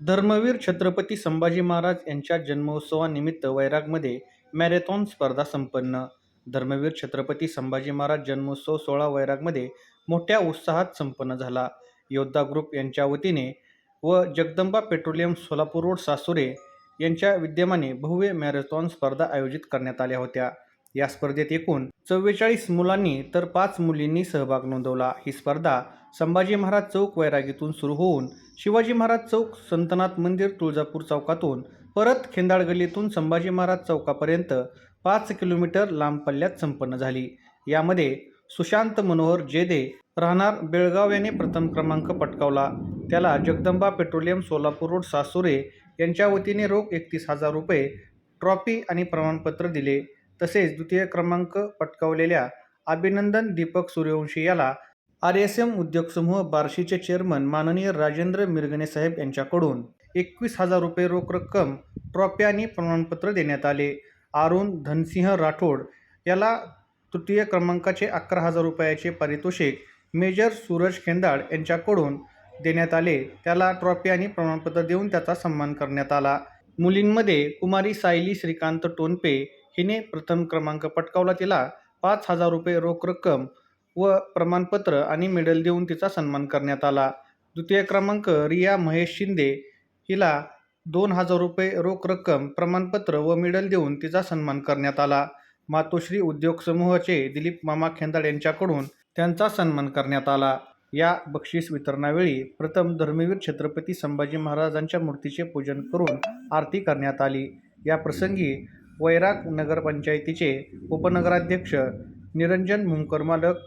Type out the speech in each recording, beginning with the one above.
धर्मवीर छत्रपती संभाजी महाराज यांच्या जन्मोत्सवानिमित्त वैरागमध्ये मॅरेथॉन स्पर्धा संपन्न. धर्मवीर छत्रपती संभाजी महाराज जन्मोत्सव सोहळा वैरागमध्ये मोठ्या उत्साहात संपन्न झाला. योद्धा ग्रुप यांच्या वतीने व जगदंबा पेट्रोलियम सोलापूर रोड सासुरे यांच्या विद्यमाने भव्य मॅरेथॉन स्पर्धा आयोजित करण्यात आल्या होत्या. या स्पर्धेत एकूण चव्वेचाळीस मुलांनी तर पाच मुलींनी सहभाग नोंदवला. ही स्पर्धा संभाजी महाराज चौक वैरागीतून सुरू होऊन शिवाजी महाराज चौक संतनाथ मंदिर तुळजापूर चौकातून परत खेंदाळ गल्लीतून संभाजी महाराज चौकापर्यंत पाच किलोमीटर लांब पल्ल्यात संपन्न झाली. यामध्ये सुशांत मनोहर जेदे राहणार बेळगाव याने प्रथम क्रमांक पटकावला. त्याला जगदंबा पेट्रोलियम सोलापूर रोड सासुरे यांच्या वतीने रोख एकतीस हजार रुपये ट्रॉफी आणि प्रमाणपत्र दिले. तसेच द्वितीय क्रमांक पटकावलेल्या अभिनंदन दीपक सूर्यवंशी याला आर एस एम उद्योग समूह बार्शीचे चेअरमन माननीय राजेंद्र मिरगणे साहेब यांच्याकडून एकवीस हजार रुपये रोख रक्कम ट्रॉफी आणि प्रमाणपत्र देण्यात आले. अरुण धनसिंह राठोड याला तृतीय क्रमांकाचे अकरा हजार रुपयाचे पारितोषिक मेजर सूरज खेंदाड यांच्याकडून देण्यात आले. त्याला ट्रॉफी आणि प्रमाणपत्र देऊन त्याचा सन्मान करण्यात आला. मुलींमध्ये कुमारी सायली श्रीकांत टोनपे हिने प्रथम क्रमांक पटकावला तिला पाच हजार रुपये रोख रक्कम व प्रमाणपत्र आणि मेडल देऊन तिचा सन्मान करण्यात आला. द्वितीय क्रमांक रिया महेश शिंदे. हिला दोन हजार रुपये रोख रक्कम प्रमाणपत्र व मेडल देऊन तिचा सन्मान करण्यात आला. मातोश्री उद्योग समूहाचे दिलीप मामा खेंदाड यांच्याकडून त्यांचा सन्मान करण्यात आला. या बक्षीस वितरणावेळी प्रथम धर्मवीर छत्रपती संभाजी महाराजांच्या मूर्तीचे पूजन करून आरती करण्यात आली. या प्रसंगी वैराग नगरपंचायतीचे उपनगराध्यक्ष निरंजन मुंकर मालक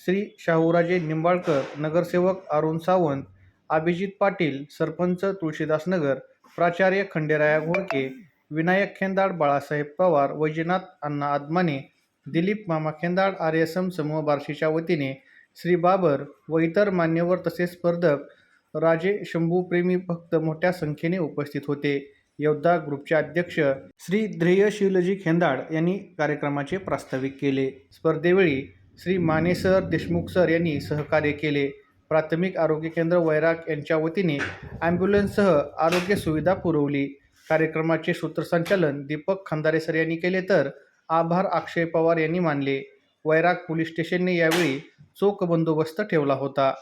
श्री शाहूराजे निंबाळकर नगरसेवक अरुण सावंत अभिजित पाटील सरपंच तुळशीदास नगर प्राचार्य खंडेराया घोळके विनायक खेंदाड बाळासाहेब पवार वैजनाथ अण्णा आदमाने दिलीप मामा खेंदाड आर एस एम समूह बार्शीच्या वतीने श्री बाबर व इतर मान्यवर तसेच स्पर्धक राजे शंभूप्रेमी भक्त मोठ्या संख्येने उपस्थित होते. योद्धा ग्रुपचे अध्यक्ष श्री ध्येय शिवलजी खेंदाड यांनी कार्यक्रमाचे प्रास्ताविक केले. स्पर्धेवेळी श्री माने सर देशमुख सर यांनी सहकार्य केले. प्राथमिक आरोग्य केंद्र वैराग यांच्या वतीने ॲम्ब्युलन्ससह आरोग्य सुविधा पुरवली. कार्यक्रमाचे सूत्रसंचालन दीपक खंदारे सर यांनी केले तर आभार अक्षय पवार यांनी मानले. वैराग पोलीस स्टेशनने यावेळी चोख बंदोबस्त ठेवला होता.